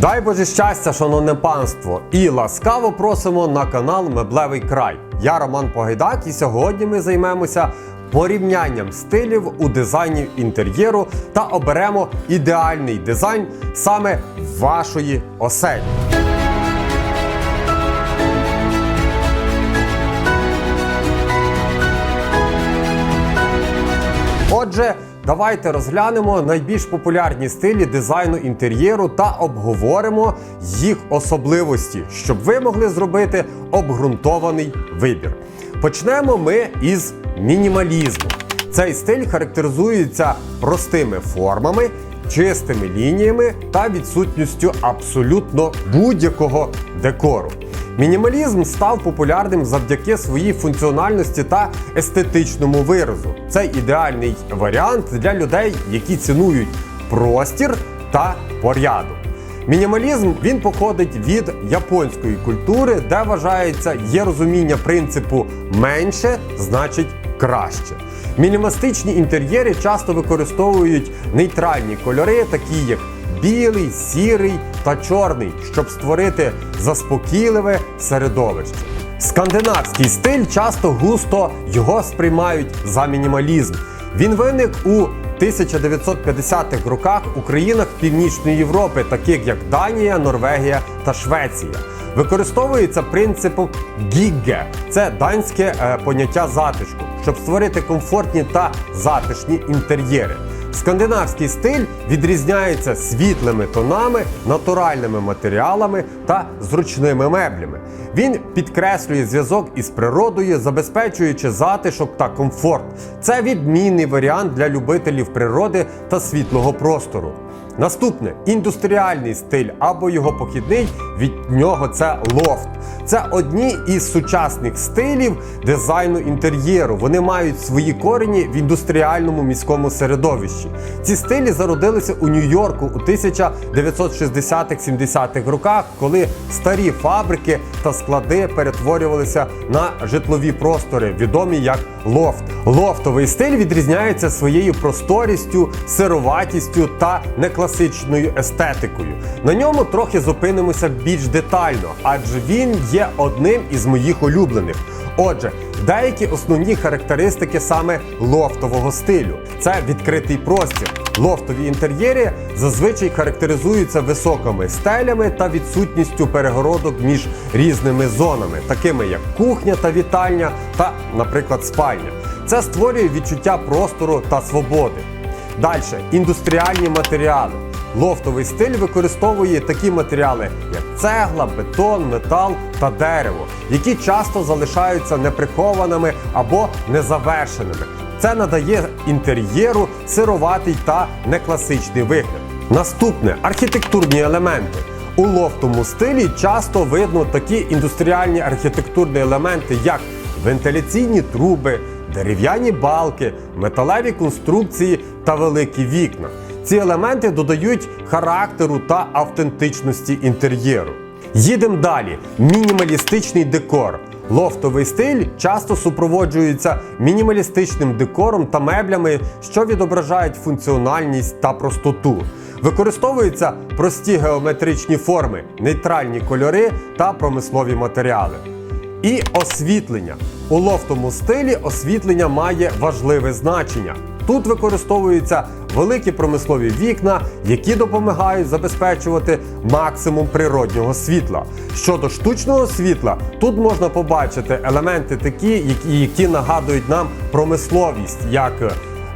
Дай Боже щастя, шановне панство! І ласкаво просимо на канал Меблевий край. Я Роман Погайдак, і сьогодні ми займемося порівнянням стилів у дизайні інтер'єру та оберемо ідеальний дизайн саме вашої оселі. Отже, давайте розглянемо найбільш популярні стилі дизайну інтер'єру та обговоримо їх особливості, щоб ви могли зробити обґрунтований вибір. Почнемо ми із мінімалізму. Цей стиль характеризується простими формами, чистими лініями та відсутністю абсолютно будь-якого декору. Мінімалізм став популярним завдяки своїй функціональності та естетичному виразу. Це ідеальний варіант для людей, які цінують простір та порядок. Мінімалізм він походить від японської культури, де вважається є розуміння принципу менше значить краще. Мінімалістичні інтер'єри часто використовують нейтральні кольори, такі як білий, сірий та чорний, щоб створити заспокійливе середовище. Скандинавський стиль часто густо його сприймають за мінімалізм. Він виник у 1950-х роках у країнах Північної Європи, таких як Данія, Норвегія та Швеція. Використовується принципом гігге це данське е, поняття затишку, щоб створити комфортні та затишні інтер'єри. Скандинавський стиль відрізняється світлими тонами, натуральними матеріалами та зручними меблями. Він підкреслює зв'язок із природою, забезпечуючи затишок та комфорт. Це відмінний варіант для любителів природи та світлого простору. Наступне індустріальний стиль або його похідний від нього це лофт. Це одні із сучасних стилів дизайну інтер'єру. Вони мають свої корені в індустріальному міському середовищі. Ці стилі зародилися у Нью-Йорку у 1960-70-х роках, коли старі фабрики та склади перетворювалися на житлові простори, відомі як лофт. Лофтовий стиль відрізняється своєю просторістю, сироватістю та некласичною естетикою. На ньому трохи зупинимося більш детально, адже він є одним із моїх улюблених. Отже, деякі основні характеристики саме лофтового стилю це відкритий простір. Лофтові інтер'єри зазвичай характеризуються високими стелями та відсутністю перегородок між різними зонами, такими як кухня та вітальня, та, наприклад, спальня. Це створює відчуття простору та свободи. Далі індустріальні матеріали. Лофтовий стиль використовує такі матеріали, як цегла, бетон, метал та дерево, які часто залишаються неприхованими або незавершеними. Це надає інтер'єру сироватий та некласичний вигляд. Наступне архітектурні елементи. У лофтовому стилі часто видно такі індустріальні архітектурні елементи, як вентиляційні труби, дерев'яні балки, металеві конструкції та великі вікна. Ці елементи додають характеру та автентичності інтер'єру. Їдемо далі. Мінімалістичний декор. Лофтовий стиль часто супроводжується мінімалістичним декором та меблями, що відображають функціональність та простоту. Використовуються прості геометричні форми, нейтральні кольори та промислові матеріали. І освітлення. У лофтовому стилі освітлення має важливе значення. Тут використовуються великі промислові вікна, які допомагають забезпечувати максимум природнього світла. Щодо штучного світла, тут можна побачити елементи такі, які нагадують нам промисловість, як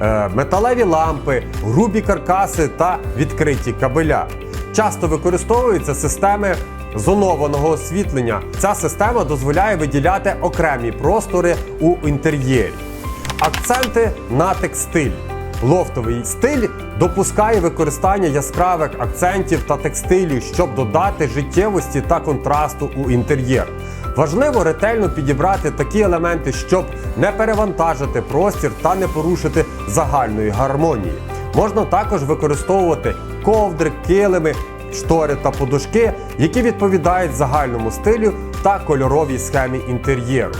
е, металеві лампи, грубі каркаси та відкриті кабеля. Часто використовуються системи зонованого освітлення. Ця система дозволяє виділяти окремі простори у інтер'єрі. Акценти на текстиль. Лофтовий стиль допускає використання яскравих акцентів та текстилю, щоб додати життєвості та контрасту у інтер'єр. Важливо ретельно підібрати такі елементи, щоб не перевантажити простір та не порушити загальної гармонії. Можна також використовувати ковдри, килими, штори та подушки, які відповідають загальному стилю та кольоровій схемі інтер'єру.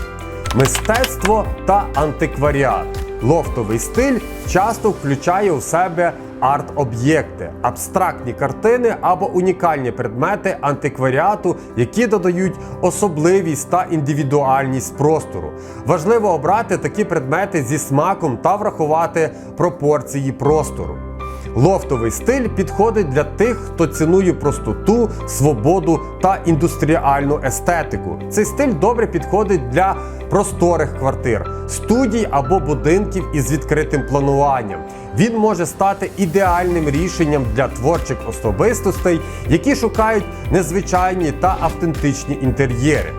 Мистецтво та антикваріат. Лофтовий стиль часто включає у себе арт-об'єкти, абстрактні картини або унікальні предмети антикваріату, які додають особливість та індивідуальність простору. Важливо обрати такі предмети зі смаком та врахувати пропорції простору. Лофтовий стиль підходить для тих, хто цінує простоту, свободу та індустріальну естетику. Цей стиль добре підходить для просторих квартир, студій або будинків із відкритим плануванням. Він може стати ідеальним рішенням для творчих особистостей, які шукають незвичайні та автентичні інтер'єри.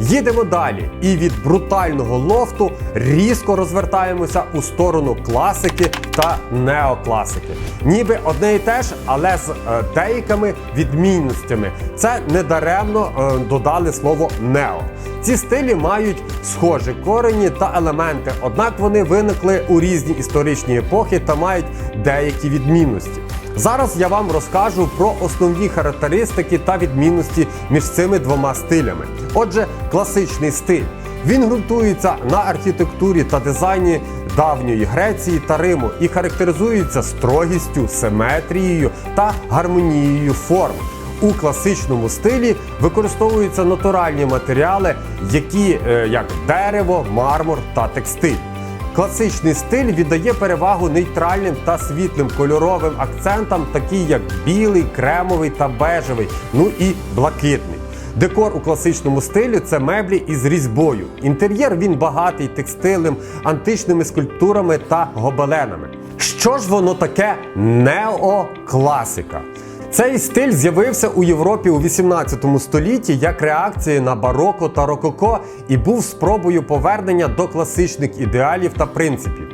Їдемо далі, і від брутального лофту різко розвертаємося у сторону класики та неокласики. Ніби одне і те ж, але з е, деякими відмінностями. Це недаремно е, додали слово нео. Ці стилі мають схожі корені та елементи, однак вони виникли у різні історичні епохи та мають деякі відмінності. Зараз я вам розкажу про основні характеристики та відмінності між цими двома стилями. Отже, класичний стиль. Він ґрунтується на архітектурі та дизайні давньої Греції та Риму і характеризується строгістю, симетрією та гармонією форм. У класичному стилі використовуються натуральні матеріали, які е, як дерево, мармур та текстиль. Класичний стиль віддає перевагу нейтральним та світлим кольоровим акцентам, такі як білий, кремовий та бежевий, ну і блакитний. Декор у класичному стилі це меблі із різьбою. Інтер'єр він багатий текстилем, античними скульптурами та гобеленами. Що ж воно таке неокласика? Цей стиль з'явився у Європі у 18 столітті як реакція на бароко та рококо і був спробою повернення до класичних ідеалів та принципів.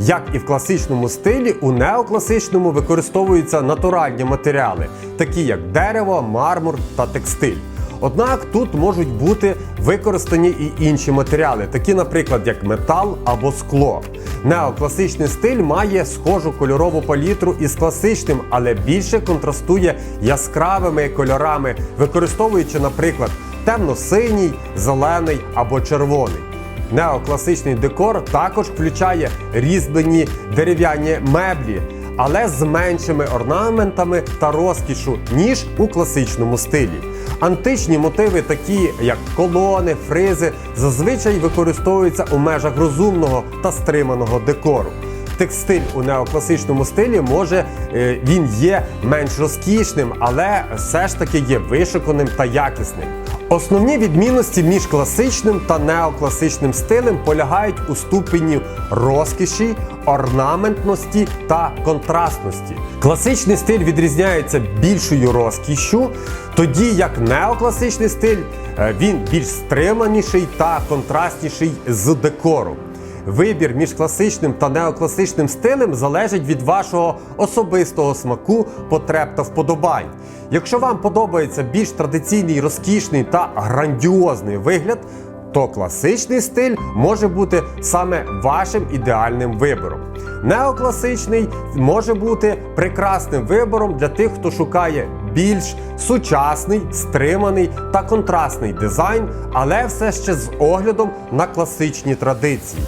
Як і в класичному стилі, у неокласичному використовуються натуральні матеріали, такі як дерево, мармур та текстиль. Однак тут можуть бути використані і інші матеріали, такі, наприклад, як метал або скло. Неокласичний стиль має схожу кольорову палітру із класичним, але більше контрастує яскравими кольорами, використовуючи, наприклад, темно-синій, зелений або червоний. Неокласичний декор також включає різьблені дерев'яні меблі, але з меншими орнаментами та розкішу, ніж у класичному стилі. Античні мотиви, такі як колони, фризи, зазвичай використовуються у межах розумного та стриманого декору. Текстиль у неокласичному стилі може е, він є менш розкішним, але все ж таки є вишуканим та якісним. Основні відмінності між класичним та неокласичним стилем полягають у ступені розкіші, орнаментності та контрастності. Класичний стиль відрізняється більшою розкішшю, тоді як неокласичний стиль е, він більш стриманіший та контрастніший з декором. Вибір між класичним та неокласичним стилем залежить від вашого особистого смаку, потреб та вподобань. Якщо вам подобається більш традиційний, розкішний та грандіозний вигляд, то класичний стиль може бути саме вашим ідеальним вибором. Неокласичний може бути прекрасним вибором для тих, хто шукає більш сучасний, стриманий та контрастний дизайн, але все ще з оглядом на класичні традиції.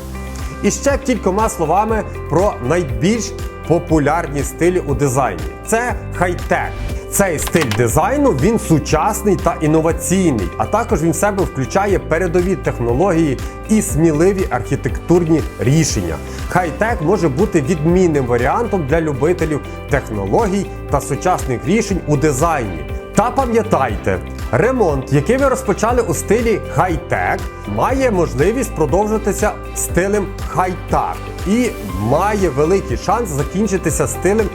І ще кількома словами про найбільш популярні стилі у дизайні. Це хай-тек. Цей стиль дизайну він сучасний та інноваційний, а також він в себе включає передові технології і сміливі архітектурні рішення. Хай-тек може бути відмінним варіантом для любителів технологій та сучасних рішень у дизайні. Та пам'ятайте, ремонт, який ви розпочали у стилі хай-тек, має можливість продовжитися стилем хай-так і має великий шанс закінчитися стилем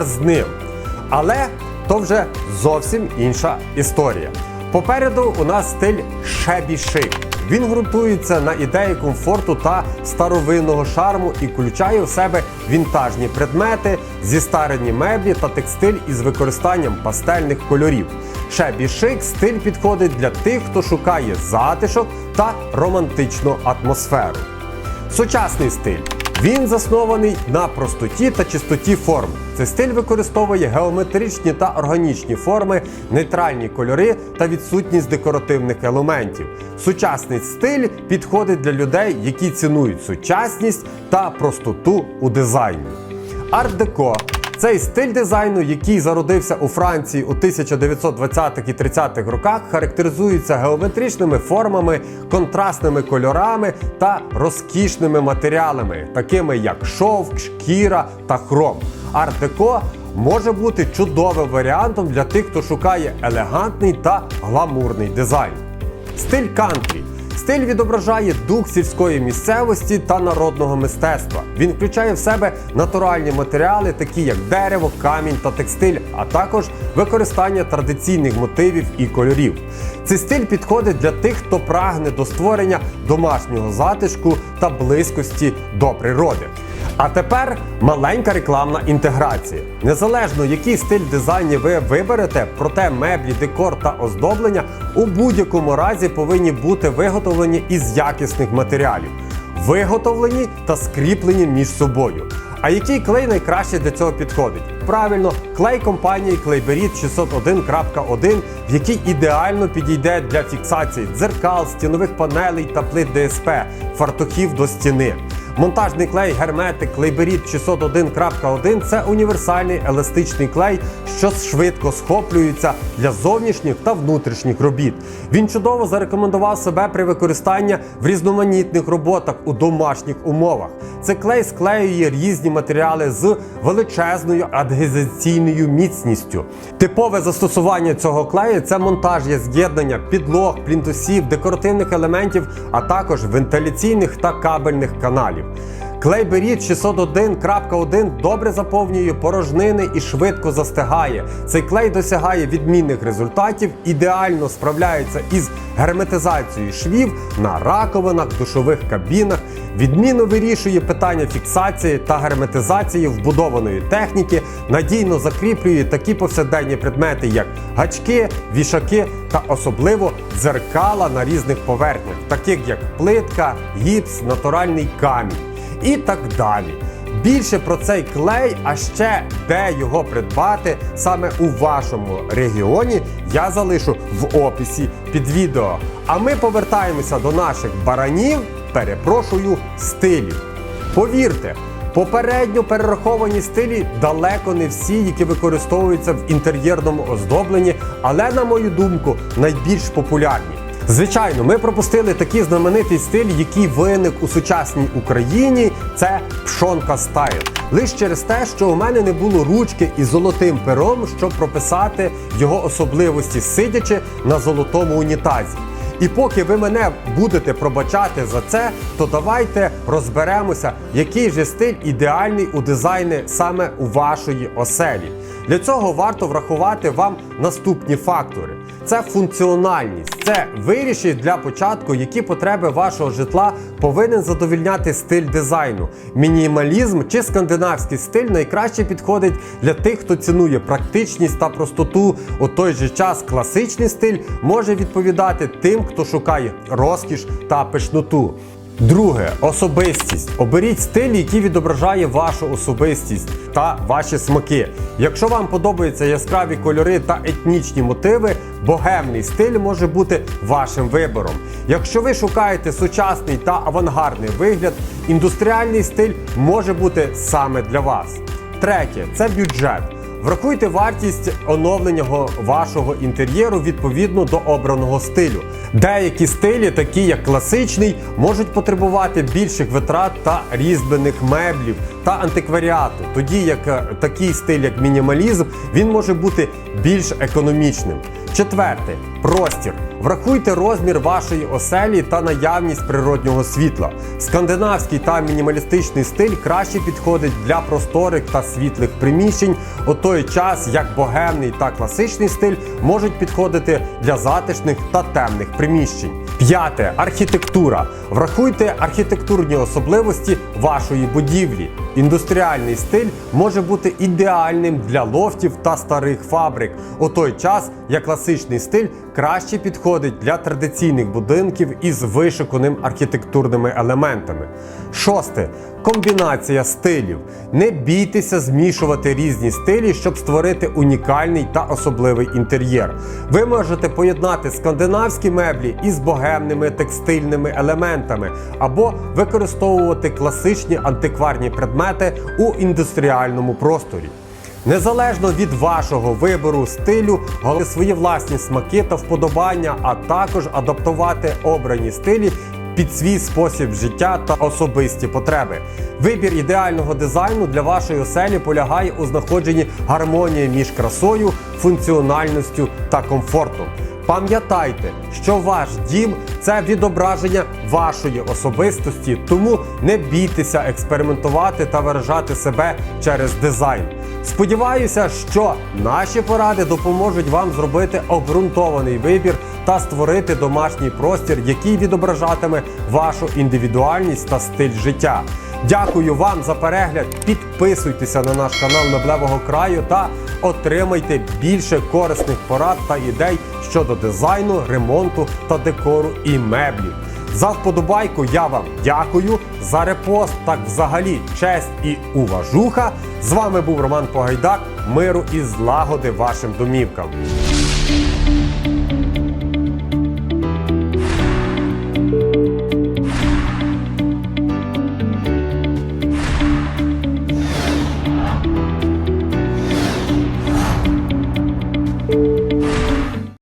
з ним. Але то вже зовсім інша історія. Попереду у нас стиль шебі-шик. Він ґрунтується на ідеї комфорту та старовинного шарму і включає в себе вінтажні предмети, зістарені меблі та текстиль із використанням пастельних кольорів. Шебі-шик стиль підходить для тих, хто шукає затишок та романтичну атмосферу. Сучасний стиль. Він заснований на простоті та чистоті форм. Цей стиль використовує геометричні та органічні форми, нейтральні кольори та відсутність декоративних елементів. Сучасний стиль підходить для людей, які цінують сучасність та простоту у дизайні. Арт-деко цей стиль дизайну, який зародився у Франції у 1920-х і 30-х роках, характеризується геометричними формами, контрастними кольорами та розкішними матеріалами, такими як шовк, шкіра та хром. Арт-деко може бути чудовим варіантом для тих, хто шукає елегантний та гламурний дизайн. Стиль кантрі. Стиль відображає дух сільської місцевості та народного мистецтва. Він включає в себе натуральні матеріали, такі як дерево, камінь та текстиль, а також використання традиційних мотивів і кольорів. Цей стиль підходить для тих, хто прагне до створення домашнього затишку та близькості до природи. А тепер маленька рекламна інтеграція. Незалежно який стиль дизайну ви виберете, проте меблі, декор та оздоблення у будь-якому разі повинні бути виготовлені із якісних матеріалів, виготовлені та скріплені між собою. А який клей найкраще для цього підходить? Правильно, клей компанії Clayberit 601.1, який ідеально підійде для фіксації дзеркал, стінових панелей та плит ДСП, фартухів до стіни. Монтажний клей Hermetic Clayberit 601.1 це універсальний еластичний клей, що швидко схоплюється для зовнішніх та внутрішніх робіт. Він чудово зарекомендував себе при використанні в різноманітних роботах у домашніх умовах. Цей клей склеює різні матеріали з величезною адгезаційною міцністю. Типове застосування цього клею це монтаж є з'єднання підлог, плінтусів, декоративних елементів, а також вентиляційних та кабельних каналів. Клей Беріт 601.1 добре заповнює порожнини і швидко застигає. Цей клей досягає відмінних результатів, ідеально справляється із герметизацією швів на раковинах, душових кабінах, відмінно вирішує питання фіксації та герметизації вбудованої техніки, надійно закріплює такі повсякденні предмети, як гачки, вішаки та особливо дзеркала на різних поверхнях, таких як плитка, гіпс, натуральний камінь і так далі. Більше про цей клей, а ще де його придбати саме у вашому регіоні, я залишу в описі під відео. А ми повертаємося до наших баранів, перепрошую, стилів. Повірте, попередньо перераховані стилі далеко не всі, які використовуються в інтер'єрному оздобленні, але, на мою думку, найбільш популярні. Звичайно, ми пропустили такий знаменитий стиль, який виник у сучасній Україні. Це пшонка стайл. Лише через те, що у мене не було ручки із золотим пером, щоб прописати його особливості, сидячи на золотому унітазі. І поки ви мене будете пробачати за це, то давайте розберемося, який же стиль ідеальний у дизайні саме у вашої оселі. Для цього варто врахувати вам наступні фактори: це функціональність, це вирішить для початку, які потреби вашого житла повинен задовільняти стиль дизайну. Мінімалізм чи скандинавський стиль найкраще підходить для тих, хто цінує практичність та простоту. У той же час класичний стиль може відповідати тим, хто шукає розкіш та пишноту. Друге особистість. Оберіть стиль, який відображає вашу особистість та ваші смаки. Якщо вам подобаються яскраві кольори та етнічні мотиви, богемний стиль може бути вашим вибором. Якщо ви шукаєте сучасний та авангардний вигляд, індустріальний стиль може бути саме для вас. Третє це бюджет. Врахуйте вартість оновлення вашого інтер'єру відповідно до обраного стилю. Деякі стилі, такі як класичний, можуть потребувати більших витрат та різьблених меблів та антикваріату, тоді як е, такий стиль, як мінімалізм, він може бути більш економічним. Четверте простір. Врахуйте розмір вашої оселі та наявність природнього світла. Скандинавський та мінімалістичний стиль краще підходить для просторих та світлих приміщень, у той час як богемний та класичний стиль можуть підходити для затишних та темних приміщень. П'яте архітектура. Врахуйте архітектурні особливості вашої будівлі. Індустріальний стиль може бути ідеальним для лофтів та старих фабрик, у той час як класичний стиль краще підходить для традиційних будинків із вишуканим архітектурними елементами. Шосте комбінація стилів. Не бійтеся змішувати різні стилі, щоб створити унікальний та особливий інтер'єр. Ви можете поєднати скандинавські меблі із богемними текстильними елементами або використовувати класичні антикварні предмети предмети у індустріальному просторі. Незалежно від вашого вибору стилю, головне свої власні смаки та вподобання, а також адаптувати обрані стилі під свій спосіб життя та особисті потреби. Вибір ідеального дизайну для вашої оселі полягає у знаходженні гармонії між красою, функціональністю та комфортом. Пам'ятайте, що ваш дім це відображення вашої особистості, тому не бійтеся експериментувати та виражати себе через дизайн. Сподіваюся, що наші поради допоможуть вам зробити обґрунтований вибір та створити домашній простір, який відображатиме вашу індивідуальність та стиль життя. Дякую вам за перегляд. Підписуйтеся на наш канал Меблевого краю та отримайте більше корисних порад та ідей щодо дизайну, ремонту та декору і меблів. За вподобайку я вам дякую. За репост, так взагалі, честь і уважуха. З вами був Роман Погайдак. Миру і злагоди вашим домівкам.